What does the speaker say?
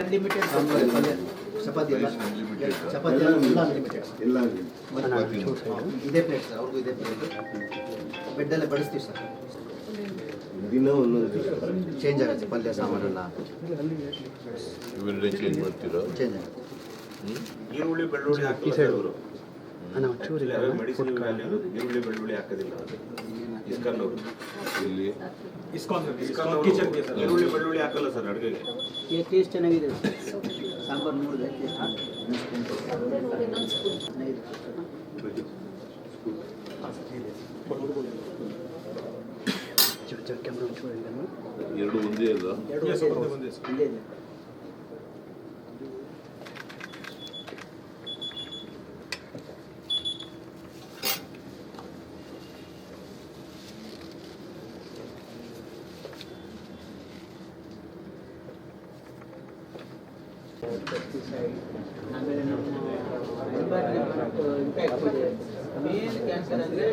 Unlimited chapati ಎಲ್ಲ ಚಪಾತಿ ಎಲ್ಲ unlimited ಎಲ್ಲ ಇದೇ ಪ್ಲೇಟ್ ಸರ್ ಅವ್ರಿಗೂ ಇದೇ ಪ್ಲೇಟ್ ಬೆಡ್ಡಲ್ಲೇ ಬಡಿಸ್ತೀವಿ ಸರ್ ದಿನ ಒಂದೊಂದು ಚೇಂಜ್ ಆಗುತ್ತೆ ಪಲ್ಯ ಸಾಮಾನೆಲ್ಲ ಇವೆರಡೇ ಚೇಂಜ್ ಮಾಡ್ತೀರಾ? ಚೇಂಜ್ ಆಗುತ್ತೆ. ಈರುಳ್ಳಿ ಬೆಳ್ಳುಳ್ಳಿ ಹಾಕಿಲ್ಲ ಅವರು ಮೆಡಿಸಿನ್ ವ್ಯಾಲ್ಯೂ ಈರುಳ್ಳಿ ಬೆಳ್ಳುಳ್ಳಿ ಹಾಕೋದಿಲ್ಲ ಇಸ್ಕಾನ್ ಅವರು ಇಲ್ಲಿ ಇಸ್ಕಾನ್ ಇಸ್ಕಾನ್ ಈರುಳ್ಳಿ ಬೆಳ್ಳುಳ್ಳಿ ಹಾಕಲ್ಲ ಸರ್ ಅಡುಗೆಗೆ. ಟೇಸ್ಟ್ ಚೆನ್ನಾಗಿದೆ. ಸಾಂಬಾರು ನೋಡಿದೆ ಎರಡು ಒಂದೇ ಅಲ್ಲ? ಒಂದೇ ಇದೆ ಆಮೇಲೆ ನಮ್ಮ ಇಂಪ್ಯಾಕ್ಟ್ ಇದೆ. ಮೇನ್ ಕ್ಯಾನ್ಸರ್ ಅಂದರೆ